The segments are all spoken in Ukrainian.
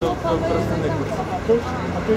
представник. А то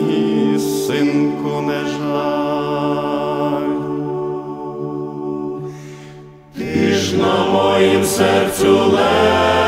На моїм серцю лежиш,